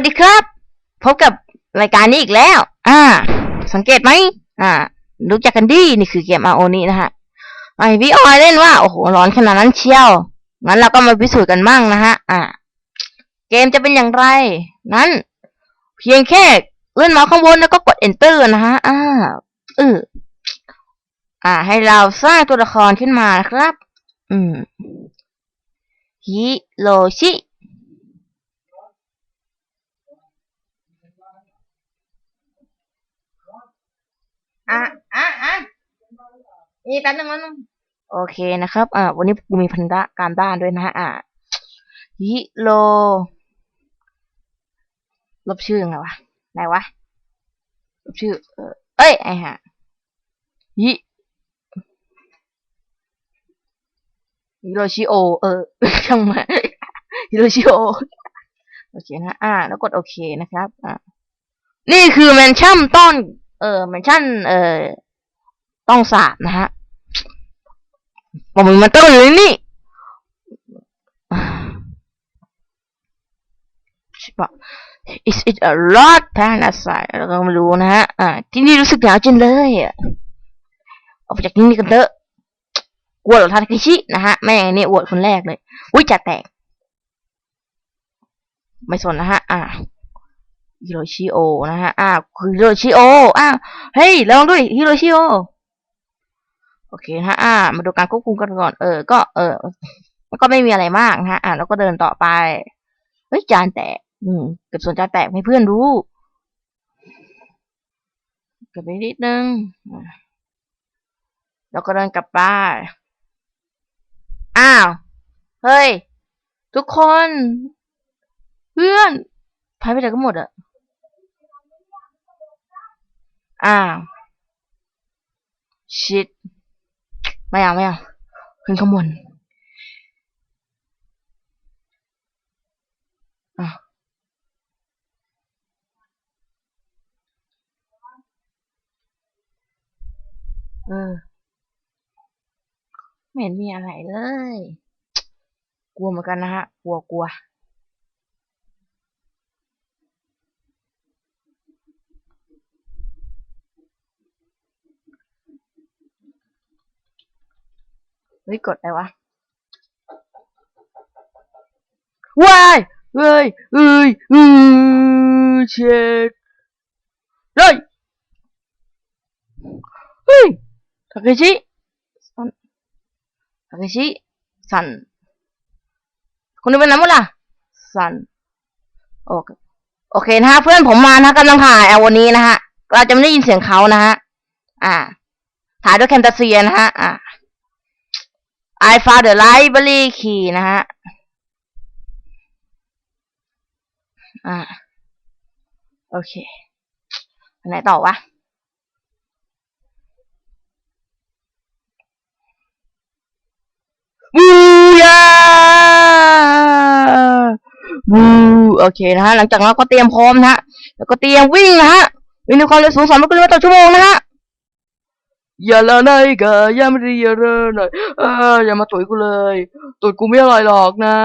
วัสดีครับ พบกับรายการนี้อีกแล้ว อ่า สังเกตไหม อ่า รู้จักกันดี นี่คือเกม RO นี้นะฮะ ไอพี่ออยเล่นว่า โอ้โห ร้อนขนาดนั้นเชียว งั้นเราก็มาพิสูจน์กันบ้างนะฮะ อ่า เกมจะเป็นอย่างไร นั้น เพียงแค่เลื่อนเมาส์ข้างบนแล้วก็กด enter นะฮะ อ่าเอออ่า ให้เราสร้างตัวละครขึ้นมานะครับ อืมฮิโรชิ อะอะอะ นี่แป๊บนึงนะโอเคนะครับ อ่า วันนี้กูมีพันธะการบ้านด้วยนะฮะอ่าฮิโรลบชื่อไงวะไหนวะลบชื่อ เออเอ้ยไอ้ห่าฮิฮิโรชิโอ เออช่างมาฮิโรชิโอ โอเคนะ อ่า แล้วกดโอเคนะครับ อ่า นี่คือแมนชั่นต้น เออแมนชั่น เออ ต้องสาบนะฮะ บอกมึงมันต้นเลยนี่ใช่ปะ is it a lot parasite เราก็ไม่รู้นะฮะ อ่า ที่นี่รู้สึกหนาวจังเลยอะออกจากที่นี่กันเถอะกลัวเหรอทาคิชินะฮะ แม่งนี่อวดคนแรกเลย อุ้ยจะแตก ไม่สนนะฮะ อ่าฮิโรชิโอ นะฮะ อ่าคือฮิโรชิโออ่าเฮ้ยลองด้วยฮิโรชิโอ โอเคฮะอ่า มาดูการควบคุมกันก่อน เออ ก็ เออ ก็ไม่มีอะไรมากนะฮะ อ่าแล้วก็เดินต่อไป เฮ้ย จานแตก อืม เก็บส่วนจานแตกให้เพื่อนรู้ เก็บไปนิดนึง แล้วก็เดินกลับไป อ้าว เฮ้ย ทุกคน เพื่อนพายไปไหนกันหมดอะอ้าวชิด ไม่เอาไม่เอาขึ้นข้างบนอะเออไม่เห็นมีอะไรเลย กลัวเหมือนกันนะฮะ กลัวกลัว เฮ้ยกดอะไรวะว้ายเฮ้ยเฮ้ยเฮ้ยเช็ดเฮ้ยเฮ้ยทาเคชิซันทาเคชิซันคนนี้เป็นน้ำมั้ล่ะซันโอเคโอเคนะฮะเพื่อนผมมานะกำลังถ่ายเอาวันนี้นะฮะ เราจะไม่ได้ยินเสียงเขานะฮะ อ่า ถ่ายด้วยแคนตาเซียนะฮะ อ่า I found the library key นะฮะ อ่า โอเคไปไหนต่อวะ บูยาบูโอเคนะฮะ หลังจากนั้นก็เตรียมพร้อมนะฮะ แล้วก็เตรียมวิ่งนะฮะ วิ่งด้วยความเร็วสูงสามร้อยกิโลเมตรต่อชั่วโมงนะฮะ อย่าละนายกะอย่าไม่ด้อย่าละนายเอออย่ามาตุ๋ยกูเลยตุ๋ยกูไม่อร่อยหรอกนะ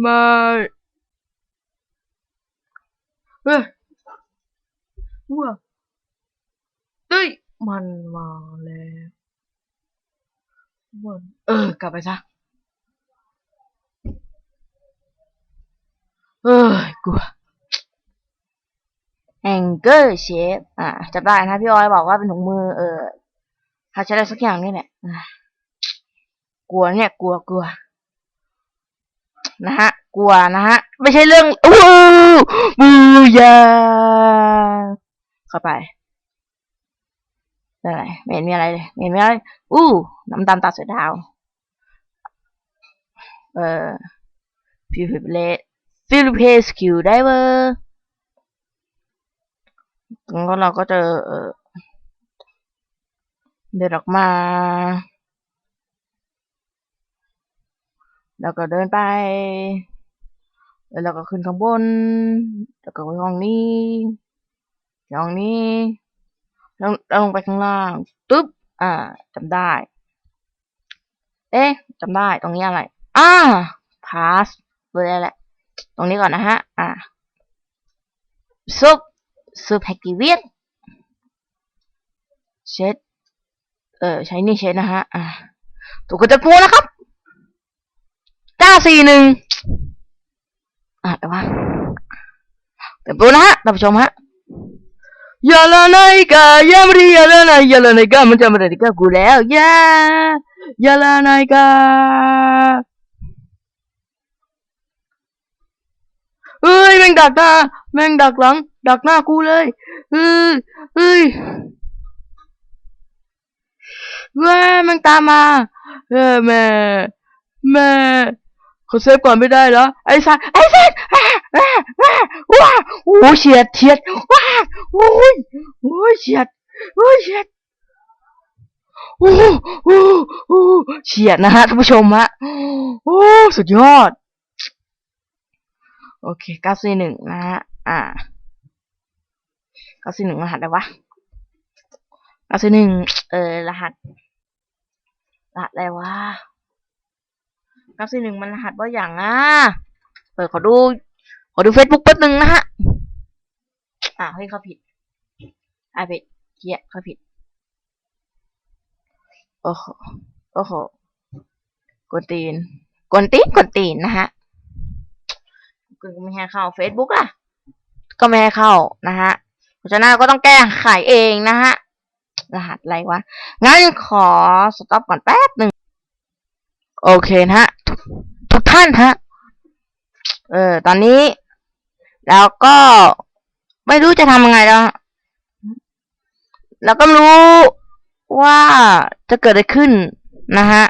ไม่เฮ้ยว้าเฮ้ยมันมาแล้วมันเออกลับไปซะเอ้ยกลัวแองเกอร์เชฟอ่าจำได้นะพี่ออยบอกว่าเป็นถุงมือเออ ถ้าใช้อะไรสักอย่างนี่แหละกลัวเนี่ย กลัวกลัวนะฮะ กลัวนะฮะ ไม่ใช่เรื่องอู้บูยาเข้าไปอะไรไม่เห็นมีอะไรเลยไม่เห็นมีอะไร อู้น้ำตาลตาเสือดาว เอ่อฟิลิปเลฟิลิปเพสคิวได้เวอร์งั้นก็เราก็จะเออ เดินออกมา แล้วก็เดินไป แล้วก็ขึ้นข้างบน แล้วก็ไปห้องนี้ห้องนี้แล้วลงไปข้างล่างตึ๊บ อ่าจำได้ เอ๊ะจำได้ ตรงนี้อะไร อ่า pass เลยแหละ ตรงนี้ก่อนนะฮะ อ่าซุปซุปแฮกกี้เวียดเช็ด เออใช้นี่เช็ดนะฮะอ่าตัวกระจะปูนะครับเก้าสี่หนึ่งอะเดี๋ยวว่าเดี๋ยวปูนะฮะท่านผู้ชมฮะยาลาไนกายามรียาลาไนยาลาไนกามันจะมาได้กับกูแล้วยายาลาไนกาเอ้ยแม่งดักหน้าแม่งดักหลัง ดักหน้ากูเลยเฮ้ยเฮ้ย ว้ยมันตามมาเออแม่แม่เขาเซฟก่อนไม่ได้เหรอไอ้สัตว์ไอ้สัตว์อ่าอ่าอ่าว้าโอ้เฉียดเฉียดว้าโอ้ยโอ้ยเฉียดโอ้ยเฉียดโอ้โอ้โอ้เฉียดนะฮะท่านผู้ชมฮะโอ้สุดยอด โอเคเก้าสี่หนึ่งนะฮะอ่าเก้าสี่หนึ่งรหัสอะไรวะเก้าสี่หนึ่งเออรหัส รหัสอะไรวะเก้าสี่หนึ่งมันรหัสว่าอย่างอะ เปิดขอดู ขอดูเฟซบุ๊กแป๊บนึงนะฮะ อ่าเฮ้ยเขาผิดอ่าผิดเกียเขาผิด โอ้โห โอ้โหกวนตีนกวนตีนกวนตีนนะฮะก็ไม่ให้เข้าเฟซบุ๊กอะ ก็ไม่ให้เข้านะฮะเพราะฉะนั้นก็ต้องแก้ไขเองนะฮะ รหัสอะไรวะ งั้นขอสต็อปก่อนแป๊บหนึ่ง โอเคนะฮะ ทุกทุกท่านฮะ เออ ตอนนี้ แล้วก็ไม่รู้จะทำยังไงแล้วฮะแล้วก็รู้ว่าจะเกิดอะไรขึ้นนะฮะ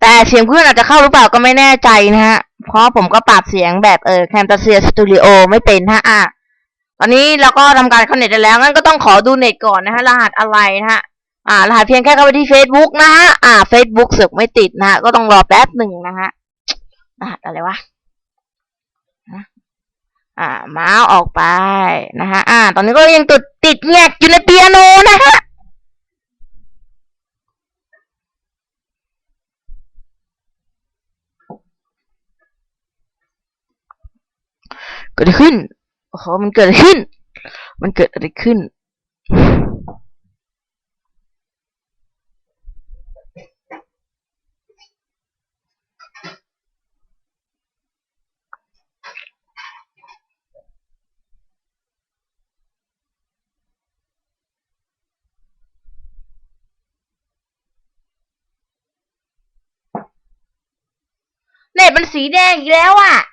แต่เสียงเพื่อนอาจจะเข้าหรือเปล่าก็ไม่แน่ใจนะฮะ เพราะผมก็ปรับเสียงแบบเออแคมตาเซียสตูดิโอไม่เป็นฮะอะ ตอนนี้เราก็ทำการเข้าเน็ตได้แล้วงั้นก็ต้องขอดูเน็ตก่อนนะฮะรหัสอะไรนะฮะอ่ารหัสเพียงแค่เข้าไปที่ Facebook นะฮะอ่า Facebook เสือกไม่ติดนะฮะก็ต้องรอแป๊บหนึ่งนะฮะรหัสอะไรวะอ่าเมาส์ออกไปนะฮะอ่า ตอนนี้ก็ยังติดติดแงกอยู่ในเปียโนนะฮะเกิดอะไรขึ้น โอ้โหมันเกิดขึ้น มันเกิดอะไรขึ้น เน็ตมันสีแดงอีกแล้วอะ